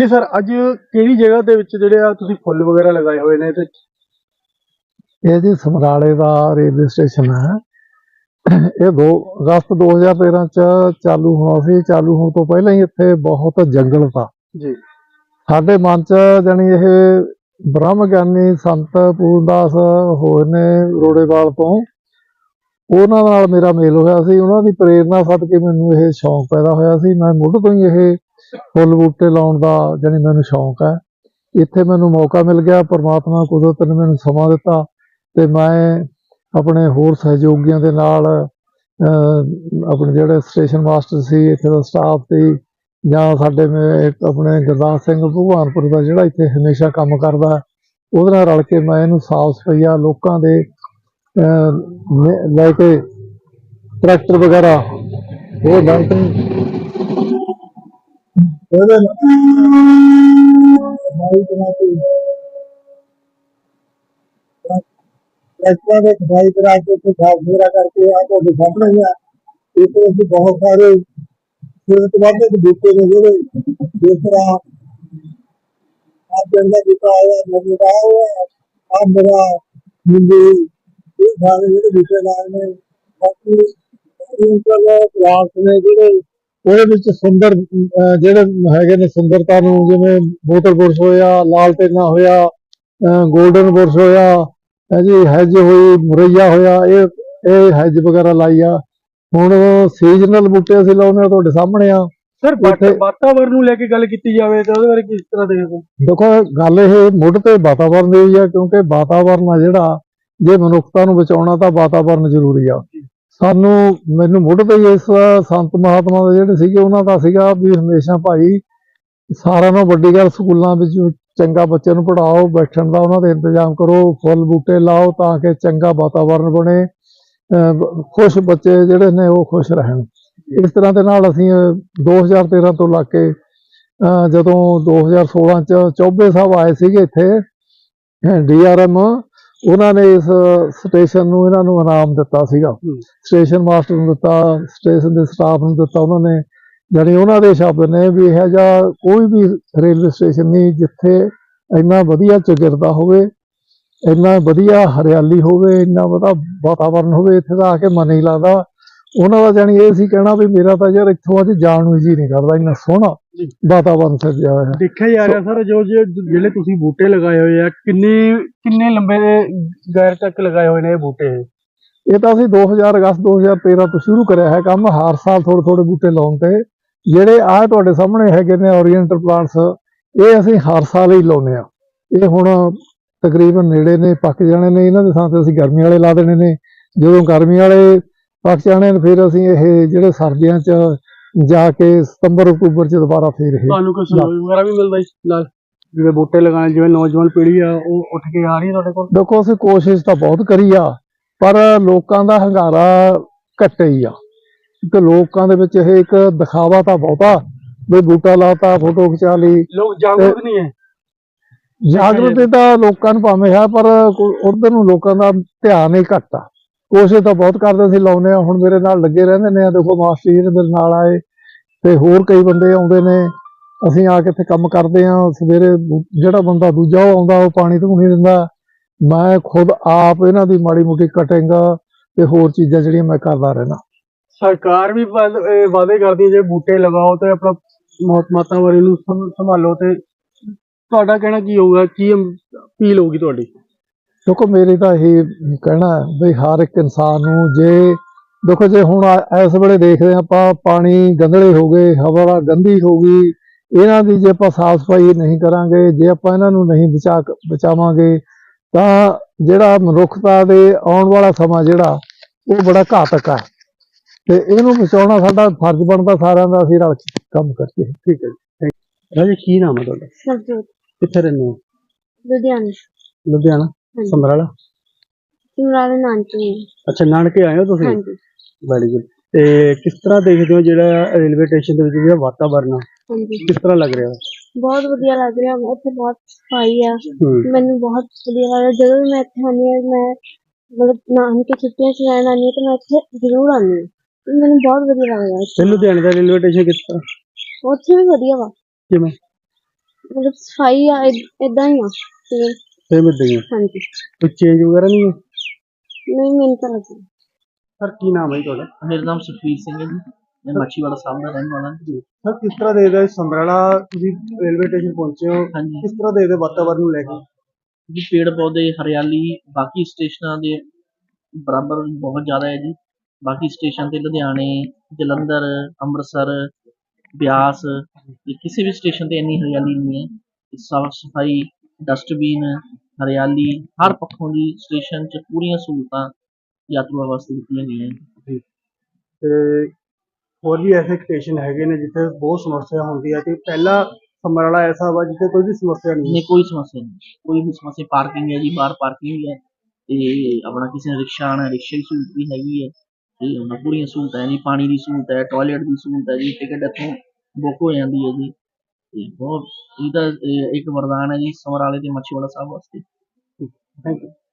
ਜੀ ਸਰ ਅੱਜ ਕਿਹੜੀ ਜਗ੍ਹਾ ਦੇ ਵਿੱਚ ਜਿਹੜੇ ਆ ਤੁਸੀਂ ਫੁੱਲ ਵਗੈਰਾ ਲਗਾਏ ਹੋਏ ਨੇ ਤੇ ਇਹ ਜੀ ਸਮਰਾਲੇ ਦਾ ਰੇਲਵੇ ਸਟੇਸ਼ਨ ਹੈ। ਇਹ 2 ਅਗਸਤ 2013 ਚ ਚਾਲੂ ਹੋਣਾ ਸੀ। ਚਾਲੂ ਹੋਣ ਤੋਂ ਪਹਿਲਾਂ ਹੀ ਇੱਥੇ ਬਹੁਤ ਜੰਗਲ था ਜੀ। ਸਾਡੇ ਮਨ ਚ ਜਾਣੀ ਇਹ ਬ੍ਰਹਮ ਗਿਆਨੀ ਸੰਤ ਪੂਰਨਦਾਸ ਹੋਏ ਨੇ ਰੋੜੇਵਾਲ ਤੋਂ। ਉਹਨਾਂ ਨਾਲ ਮੇਰਾ ਮੇਲ ਹੋਇਆ ਸੀ। ਉਹਨਾਂ ਦੀ ਪ੍ਰੇਰਣਾ ਸਦਕੇ ਮੈਨੂੰ ਇਹ ਸ਼ੌਂਕ ਪੈਦਾ ਹੋਇਆ ਸੀ। ਮੈਂ ਮੁੱਢ ਤੋਂ ਹੀ ਇਹ ਫੁੱਲ ਬੂਟੇ ਲਾਉਣ ਦਾ ਜਾਣੀ ਮੈਨੂੰ ਸ਼ੌਂਕ ਹੈ। ਇੱਥੇ ਮੈਨੂੰ ਮੌਕਾ ਮਿਲ ਗਿਆ, ਪਰਮਾਤਮਾ ਕੁਦਰਤ ਨੇ ਮੈਨੂੰ ਸਮਾਂ ਦਿੱਤਾ ਤੇ ਮੈਂ ਆਪਣੇ ਹੋਰ ਸਹਿਯੋਗੀਆਂ ਦੇ ਨਾਲ ਆਪਣੇ ਜਿਹੜੇ ਸਟੇਸ਼ਨ ਮਾਸਟਰ ਸੀ, ਇੱਥੇ ਦਾ ਸਟਾਫ ਸੀ ਜਾਂ ਸਾਡੇ ਆਪਣੇ ਗੁਰਦਾਸ ਸਿੰਘ ਭਗਵਾਨਪੁਰ ਦਾ ਜਿਹੜਾ ਇੱਥੇ ਹਮੇਸ਼ਾ ਕੰਮ ਕਰਦਾ ਉਹਦੇ ਨਾਲ ਰਲ ਕੇ ਮੈਂ ਇਹਨੂੰ ਸਾਫ਼ ਸਫਾਈਆ ਲੋਕਾਂ ਦੇ ਲੈ- ਕੇ ਟਰੈਕਟਰ ਵਗੈਰਾ ਉਹ ਡੰਪ ਉਹਦੇ ਨਾਲ ਬਣਾਤੀ ਰਸਤਾ ਦੇ ਖਵਾਈ ਕਰਾ ਕੇ ਤੇ ਸਾਫ਼ ਸੁਥਰਾ ਕਰਕੇ ਆ ਤੁਹਾਡੇ ਸਾਹਮਣੇ ਹੀ ਆ ਇਸ ਤੋਂ ਅਸੀਂ ਬਹੁਤ ਸਾਰੇ ਸਿਰਤ ਦੇ ਬੂਟੇ ਨੇ ਜਿਹੜੇ ਜਿਸ ਤਰ੍ਹਾਂ ਆ ਬੂਟਾ ਆਇਆ ਨਵੀਂ ਆਇਆ ਆ ਮੇਰਾ ਨਿੰਬੂ ਇਹ ਸਾਰੇ ਜਿਹੜੇ ਬੂਟੇ ਲਾਏ ਨੇ ਬਾਕੀ ਇੰਟਰ ਕਲਾਸ ਨੇ ਜਿਹੜੇ ਉਹਦੇ ਵਿੱਚ ਸੁੰਦਰ ਜਿਹੜੇ ਹੈਗੇ ਨੇ ਸੁੰਦਰਤਾ ਨੂੰ ਜਿਵੇਂ ਬੋਤਲ ਬੁਰਸ਼ ਹੋਇਆ ਲਾਲ ਟੇਨਾ ਹੋਇਆ 골ਡਨ ਬੁਰਸ਼ ਹੋਇਆ ਹੈ ਜੀ ਹੈਜ ਹੋਈ ਮੁਰਈਆ ਹੋਇਆ ਇਹ ਇਹ ਹੈਜ ਵਗੈਰਾ ਲਾਈ ਆ। ਹੁਣ ਸੀਜ਼ਨਲ ਬੂਟੇ ਅਸੀਂ ਲਾਉਂਦੇ ਆ ਤੁਹਾਡੇ ਸਾਹਮਣੇ ਆ। ਸਰ ਵਾਤਾਵਰਨ ਨੂੰ ਲੈ ਕੇ ਗੱਲ ਕੀਤੀ ਜਾਵੇ ਤਾਂ ਉਹਦੇ ਬਾਰੇ ਕਿਸ ਤਰ੍ਹਾਂ ਦੇਖਦੇ ਹੋ? ਦੇਖੋ ਗੱਲ ਇਹ ਮੁੱਢ ਤੇ ਵਾਤਾਵਰਨ ਦੀ ਆ ਕਿਉਂਕਿ ਵਾਤਾਵਰਨ ਆ ਜਿਹੜਾ ਜੇ ਮਨੁੱਖਤਾ ਨੂੰ ਬਚਾਉਣਾ ਤਾਂ ਵਾਤਾਵਰਨ ਜ਼ਰੂਰੀ ਆ। ਸਾਨੂੰ ਮੈਨੂੰ ਮੁੱਢ ਤੇ ਹੀ ਇਸ ਸੰਤ ਮਹਾਤਮਾ ਦੇ ਜਿਹੜੇ ਸੀਗੇ ਉਹਨਾਂ ਦਾ ਸੀਗਾ ਵੀ ਹਮੇਸ਼ਾ ਭਾਈ ਸਾਰਿਆਂ ਨੂੰ ਵੱਡੀ ਗੱਲ ਸਕੂਲਾਂ ਵਿੱਚ ਚੰਗਾ ਬੱਚੇ ਨੂੰ ਪੜ੍ਹਾਓ ਬੈਠਣ ਦਾ ਉਹਨਾਂ ਦੇ ਇੰਤਜ਼ਾਮ ਕਰੋ ਫੁੱਲ ਬੂਟੇ ਲਾਓ ਤਾਂ ਕਿ ਚੰਗਾ ਵਾਤਾਵਰਨ ਬਣੇ ਖੁਸ਼ ਬੱਚੇ ਜਿਹੜੇ ਨੇ ਉਹ ਖੁਸ਼ ਰਹਿਣ। ਇਸ ਤਰ੍ਹਾਂ ਦੇ ਨਾਲ ਅਸੀਂ ਅਹ, 2013 ਤੋਂ ਲੱਗ ਕੇ ਅਹ ਜਦੋਂ 2016 ਚ ਚੌਬੇ ਸਾਹਿਬ ਆਏ ਸੀਗੇ ਇੱਥੇ ਡੀਆਰਐਮ ਉਹਨਾਂ ਨੇ ਇਸ ਸਟੇਸ਼ਨ ਨੂੰ ਇਹਨਾਂ ਨੂੰ ਇਨਾਮ ਦਿੱਤਾ ਸੀਗਾ ਹੂੰ। ਸਟੇਸ਼ਨ ਮਾਸਟਰ ਨੂੰ ਦਿੱਤਾ ਸਟੇਸ਼ਨ ਦੇ ਸਟਾਫ ਨੂੰ ਦਿੱਤਾ ਉਹਨਾਂ ਨੇ ਜਾਣੀ ਉਹਨਾਂ ਦੇ ਸ਼ਬਦ ਨੇ ਵੀ ਇਹ ਜਿਹਾ ਕੋਈ ਵੀ ਰੇਲਵੇ ਸਟੇਸ਼ਨ ਨਹੀਂ ਜਿੱਥੇ ਇੰਨਾ ਵਧੀਆ ਚਗਿਰਦਾ ਹੋਵੇ ਇੰਨਾ ਵਧੀਆ ਹਰਿਆਲੀ ਹੋਵੇ ਇੰਨਾ ਵਧੀਆ ਵਾਤਾਵਰਨ ਹੋਵੇ ਇੱਥੇ ਦਾ ਆ ਕੇ ਮਨ ਨਹੀਂ ਲੱਗਦਾ ਉਹਨਾਂ ਦਾ ਜਾਣੀ ਇਹ ਸੀ ਕਹਿਣਾ ਵੀ ਮੇਰਾ ਤਾਂ ਯਾਰ ਇੱਥੋਂ ਅੱਜ ਜਾਣ ਨੂੰ ਜੀ ਨਹੀਂ ਕਰਦਾ ਇੰਨਾ ਸੋਹਣਾ ਜੀ। ਵਾਤਾਵਰਨ ਸਿਰਜਿਆ ਹੋਇਆ ਹੈ ਦੇਖਿਆ ਜਾ ਰਿਹਾ ਸਰ ਜੋ ਜੋ ਜਿਹੜੇ ਤੁਸੀਂ ਬੂਟੇ ਲਗਾਏ ਹੋਏ ਆ ਕਿੰਨੇ ਕਿੰਨੇ ਲੰਬੇ ਗੈਰ ਤੱਕ ਲਗਾਏ ਹੋਏ ਨੇ ਇਹ ਬੂਟੇ? ਇਹ ਤਾਂ ਅਸੀਂ 2000 ਅਗਸਤ 2013 ਤੋਂ ਸ਼ੁਰੂ ਕਰਿਆ ਹੈ ਕੰਮ ਹਰ ਸਾਲ ਥੋੜੇ ਥੋੜੇ ਬੂਟੇ ਲਾਉਣ ਤੇ। ਜਿਹੜੇ ਆ ਤੁਹਾਡੇ ਸਾਹਮਣੇ ਹੈਗੇ ਨੇ ਓਰੀਐਂਟਲ ਪਲਾਂਟਸ ਇਹ ਅਸੀਂ ਹਰ ਸਾਲ ਹੀ ਲਾਉਨੇ ਆ ਇਹ ਹੁਣ ਤਕਰੀਬਨ ਨੇੜੇ ਨੇ ਪੱਕ ਜਾਣੇ ਨੇ ਇਹਨਾਂ ਦੇ ਥਾਂ ਤੇ ਅਸੀਂ ਗਰਮੀ ਵਾਲੇ ਲਾ ਦੇਣੇ ਨੇ। ਜਦੋਂ ਗਰਮੀ ਵਾਲੇ ਪੱਕ ਜਾਣੇ ਨੇ ਫਿਰ ਅਸੀਂ ਇਹ ਜਿਹੜੇ ਸਰਦੀਆਂ 'ਚ ਜਾ ਕੇ ਸਤੰਬਰ ਅਕਤੂਬਰ 'ਚ ਦੁਬਾਰਾ ਫੇਰ ਇਹ ਤੁਹਾਨੂੰ ਕੋਈ ਵਗੈਰਾ ਵੀ ਮਿਲਦਾ ਇਸ ਨਾਲ? ਜਿਵੇਂ ਬੂਟੇ ਲਗਾਉਣੇ ਜਿਵੇਂ ਨੌਜਵਾਨ ਪੀੜ੍ਹੀ ਆ ਉਹ ਉੱਠ ਕੇ ਆ ਰਹੀ ਹੈ ਤੁਹਾਡੇ ਕੋਲ? ਦੇਖੋ ਅਸੀਂ ਕੋਸ਼ਿਸ਼ ਤਾਂ ਬਹੁਤ ਕਰੀ ਆ ਪਰ ਲੋਕਾਂ ਦਾ ਹੰਗਾਰਾ ਘੱਟ ਹੀ ਆ। ਕਿ ਲੋਕਾਂ ਦੇ ਵਿੱਚ ਇਹ ਇੱਕ ਦਿਖਾਵਾ ਤਾਂ ਬਹੁਤਾ ਵੀ ਬੂਟਾ ਲਾਤਾ ਫੋਟੋ ਖਿਚਾ ਲਈ। ਲੋਕ ਜਾਗਰੂਕ ਨਹੀਂ ਹੈ। ਜਾਗਰੂਕਤਾ ਤਾਂ ਲੋਕਾਂ ਨੂੰ ਭਾਵੇਂ ਹੈ ਪਰ ਉਧਰ ਨੂੰ ਲੋਕਾਂ ਦਾ ਧਿਆਨ ਹੀ ਘੱਟ ਆ। ਕੋਸ਼ਿਸ਼ ਤਾਂ ਬਹੁਤ ਕਰਦੇ ਸੀ ਲਾਉਨੇ ਆ ਹੁਣ ਮੇਰੇ ਨਾਲ ਲੱਗੇ ਰਹਿੰਦੇ ਨੇ ਆ ਦੇਖੋ ਮਾਸਟਰ ਜੀ ਮੇਰੇ ਨਾਲ ਆਏ, ਤੇ ਹੋਰ ਕਈ ਬੰਦੇ ਆਉਂਦੇ ਨੇ, ਅਸੀਂ ਆ ਕੇ ਇੱਥੇ ਕੰਮ ਕਰਦੇ ਆ ਸਵੇਰੇ ਜਿਹੜਾ ਬੰਦਾ ਦੂਜਾ ਉਹ ਆਉਂਦਾ, ਉਹ ਪਾਣੀ ਧੂਣੀ ਦਿੰਦਾ, ਮੈਂ ਖੁਦ ਆਪ ਇਹਨਾਂ ਦੀ ਮਾੜੀ ਮੋਟੀ ਕਟਿੰਗ ਤੇ ਹੋਰ ਚੀਜ਼ਾਂ ਜਿਹੜੀਆਂ ਮੈਂ ਕਰਦਾ ਰਹਿਣਾ ਸਰਕਾਰ ਵੀ ਵਾਅਦੇ ਕਰਦੀ ਹੈ, ਜੇ ਬੂਟੇ ਲਗਾਓ ਤੇ ਆਪਣਾ ਮੌਤ ਬਾਰੇ ਨੂੰ ਸੰਭਾਲੋ ਤੇ ਤੁਹਾਡਾ ਕਹਿਣਾ ਕੀ ਹੋਊਗਾ, ਕੀ ਅਪੀਲ ਹੋਊਗੀ ਤੁਹਾਡੀ? ਦੇਖੋ ਮੇਰੇ ਤਾਂ ਇਹ ਕਹਿਣਾ ਵੀ ਹਰ ਇੱਕ ਇਨਸਾਨ ਨੂੰ ਜੇ ਦੇਖੋ ਜੇ ਹੁਣ ਇਸ ਵੇਲੇ ਦੇਖਦੇ ਹਾਂ ਆਪਾਂ ਪਾਣੀ ਗੰਧਲੇ ਹੋ ਗਏ ਹਵਾ ਗੰਦੀ ਹੋ ਗਈ ਇਹਨਾਂ ਦੀ ਜੇ ਆਪਾਂ ਸਾਫ਼ ਸਫ਼ਾਈ ਨਹੀਂ ਕਰਾਂਗੇ ਜੇ ਆਪਾਂ ਇਹਨਾਂ ਨੂੰ ਨਹੀਂ ਬਚਾ ਬਚਾਵਾਂਗੇ ਤਾਂ ਜਿਹੜਾ ਮਨੁੱਖਤਾ ਦੇ ਆਉਣ ਵਾਲਾ ਸਮਾਂ ਜਿਹੜਾ ਉਹ ਬੜਾ ਘਾਤਕ ਹੈ। ਤੇ ਇਹਨੂੰ ਬਚਾਉਣਾ ਸਾਡਾ ਫਰਜ਼ ਬਣਦਾ ਸਾਰਿਆਂ ਦਾ ਅਸੀਂ ਰਲ ਕੇ ਕੰਮ ਕਰਕੇ। ਠੀਕ ਹੈ ਜੀ। ਰਾਜੇ ਕੀ ਨਾਮ ਹੈ ਤੁਹਾਡਾ? ਸਰਜੋਤ ਕਿੱਥੇ ਰਹਿੰਦੇ ਹੋ? ਲੁਧਿਆਣਾ। ਲੁਧਿਆਣਾ। ਸਮਰਾਲਾ ਸਿਮਰਾਵੇ ਨਾਨਕੀ ਅੱਛਾ ਨਾਨਕੇ ਆਏ ਹੋ ਤੁਸੀਂ? ਹਾਂਜੀ। ਵੈਰੀ ਗੁੱਡ ਤੇ ਕਿਸ ਤਰ੍ਹਾਂ ਦੇਖਦੇ ਹੋ ਜਿਹੜਾ ਰੇਲਵੇ ਸਟੇਸ਼ਨ ਦੇ ਵਿੱਚ ਜਿਹੜਾ ਵਾਤਾਵਰਨ ਆ? ਹਾਂਜੀ। ਕਿਸ ਤਰ੍ਹਾਂ ਲੱਗ ਰਿਹਾ? ਬਹੁਤ ਵਧੀਆ ਲੱਗ ਰਿਹਾ। ਇੱਥੇ ਬਹੁਤ ਸਫ਼ਾਈ ਆ। ਹੂੰ। ਮੈਨੂੰ ਬਹੁਤ ਵਧੀਆ ਲੱਗਦਾ ਜਦੋਂ ਵੀ ਮੈਂ ਇੱਥੇ ਆਉਂਦੀ ਹਾਂ ਮੈਂ ਮਤਲਬ ਨਾਨਕੇ ਛੁੱਟੀਆਂ ਚ ਰਹਿਣ ਆਉਂਦੀ ਹਾਂ ਤਾਂ ਮੈਂ ਇੱਥੇ ਜ਼ਰੂਰ ਆਉਂਦੀ ਹਾਂ। ਤੇ ਮੈਨੂੰ ਬਹੁਤ ਵਧੀਆ ਲੱਗਦਾ ਤੇ ਲੁਧਿਆਣੇ ਦਾ ਰੇਲਵੇ ਸਟੇਸ਼ਨ ਕਿਸ ਤਰ੍ਹਾਂ? ਉੱਥੇ ਵੀ ਵਧੀਆ ਵਾ। ਕਿਵੇਂ? ਮਤਲਬ ਸਫ਼ਾਈ ਆ ਇਦਾਂ ਹੀ ਆ। ਸੇਮ ਇਦਾਂ ਹੀ। ਆ ਹਾਂਜੀ। ਕੋਈ ਚੇਂਜ ਵਗੈਰਾ ਨਹੀਂ ਹੈ? ਨਹੀਂ ਮੈਨੂੰ ਤਾਂ ਲੱਗਦਾ ਸਰ ਕੀ ਨਾਮ ਹੈ ਜੀ ਤੁਹਾਡਾ? ਮੇਰਾ ਨਾਮ ਸੁਖਵੀਰ ਸਿੰਘ ਹੈ ਜੀ। ਮੈਂ ਮਾਛੀਵਾੜਾ ਸਾਹਿਬ ਦਾ ਰਹਿਣ ਵਾਲਾ ਹਾਂ ਸਰ ਕਿਸ ਤਰ੍ਹਾਂ ਦੇਖਦੇ ਸਮਰਾਲਾ ਤੁਸੀਂ ਰੇਲਵੇ ਸਟੇਸ਼ਨ ਪਹੁੰਚੇ ਹੋ? ਹਾਂਜੀ। ਕਿਸ ਤਰ੍ਹਾਂ ਦੇਖਦੇ ਵਾਤਾਵਰਨ ਨੂੰ ਲੈ ਕੇ? ਜੀ ਪੇੜ ਪੌਦੇ ਹਰਿਆਲੀ ਬਾਕੀ ਸਟੇਸ਼ਨਾਂ ਦੇ ਬਰਾਬਰ ਬਹੁਤ ਜ਼ਿਆਦਾ ਹੈ ਜੀ। ਬਾਕੀ ਸਟੇਸ਼ਨ ਤੇ ਲੁਧਿਆਣੇ ਜਲੰਧਰ ਅੰਮ੍ਰਿਤਸਰ ਬਿਆਸ ਕਿਸੇ ਵੀ ਸਟੇਸ਼ਨ ਤੇ ਇੰਨੀ ਹਰਿਆਲੀ ਨਹੀਂ ਹੈ। ਸਾਫ਼ ਸਫ਼ਾਈ ਡਸਟਬਿਨ ਹਰਿਆਲੀ ਹਰ ਪੱਖੋਂ ਦੀ ਸਟੇਸ਼ਨ 'ਚ ਪੂਰੀਆਂ ਸਹੂਲਤਾਂ ਯਾਤਰੂਆਂ ਵਾਸਤੇ ਦਿੱਤੀਆਂ ਗਈਆਂ ਹੈ ਤੇ ਹੋਰ ਵੀ ਐਸੇ ਸਟੇਸ਼ਨ ਹੈਗੇ ਨੇ ਜਿੱਥੇ ਬਹੁਤ ਸਮੱਸਿਆ ਹੁੰਦੀ ਹੈ ਕਿ ਪਹਿਲਾ ਸਮਰਾਲਾ ਐਸਾ ਵਾ ਜਿੱਥੇ ਕੋਈ ਵੀ ਸਮੱਸਿਆ ਨਹੀਂ ਨਹੀਂ ਕੋਈ ਸਮੱਸਿਆ ਨਹੀਂ। ਕੋਈ ਵੀ ਸਮੱਸਿਆ ਪਾਰਕਿੰਗ ਹੈ ਜੀ ਬਾਹਰ ਪਾਰਕਿੰਗ ਹੈ ਤੇ ਆਪਣਾ ਕਿਸੇ ਨੇ ਰਿਕਸ਼ਾ ਆਉਣਾ ਰਿਕਸ਼ੇ ਦੀ ਸਹੂਲਤ ਵੀ ਹੈਗੀ ਹੈ ਤੇ ਉਹਨਾਂ ਪੂਰੀਆਂ ਸਹੂਲਤਾਂ ਹੈ ਜੀ ਪਾਣੀ ਦੀ ਸਹੂਲਤ ਹੈ ਟਾਇਲਟ ਦੀ ਸਹੂਲਤ ਹੈ ਜੀ ਟਿਕਟ ਇੱਥੋਂ ਬੁੱਕ ਹੋ ਜਾਂਦੀ ਹੈ ਜੀ। ਤੇ ਬਹੁਤ ਇਹਦਾ ਇੱਕ ਵਰਦਾਨ ਹੈ ਜੀ ਸਮਰਾਲੇ ਤੇ ਮੱਛੀਵਾੜਾ ਸਾਹਿਬ ਵਾਸਤੇ। Thank you